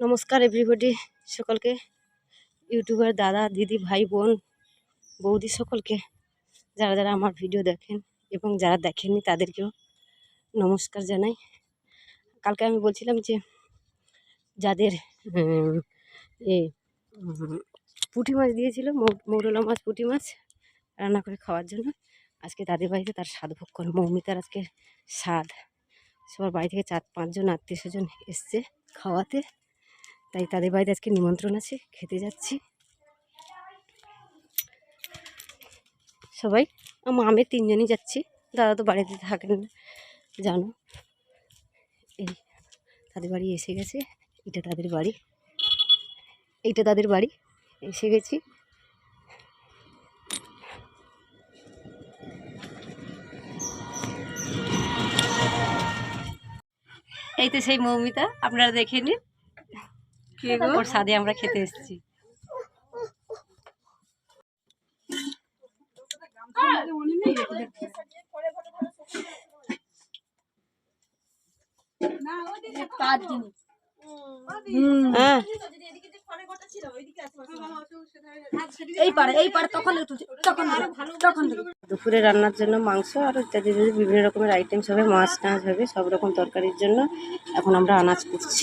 নমস্কার এভরিবডি সকলকে ইউটিউবার দাদা, দিদি, ভাই, বোন, বৌদি সকলকে, যারা যারা আমার ভিডিও দেখেন এবং যারা দেখেননি তাদেরকেও নমস্কার জানাই। কালকে আমি বলছিলাম যে, যাদের এ পুঁটি মাছ দিয়েছিল মৌরলা মাছ, পুঁটি মাছ রান্না করে খাওয়ার জন্য, আজকে তাদের বাড়িতে তার স্বাদ ভোগ করে। মৌমিতার আজকে স্বাদ। সবার বাড়ি থেকে চার পাঁচজন আত্মীয় স্বজন এসছে খাওয়াতে। তাই তাদের বাড়িতে আজকে নিমন্ত্রণ আছে, খেতে যাচ্ছি। সবাই আমার আমি তিনজনই যাচ্ছি। দাদা তো বাড়িতে থাকেন না, জানো। এই, তাদের বাড়ি এসে গেছে, এটা তাদের বাড়ি, এইটা তাদের বাড়ি, এসে গেছি। এই তো সেই মৌমিতা, আপনারা দেখে নিন। ওর আমরা খেতে এসেছি। দুপুরে রান্নার জন্য মাংস আর ইত্যাদি বিভিন্ন রকমের আইটেমস হবে, মাছ, টাছ হবে, সব রকম তরকারির জন্য। এখন আমরা আনাজ করছি।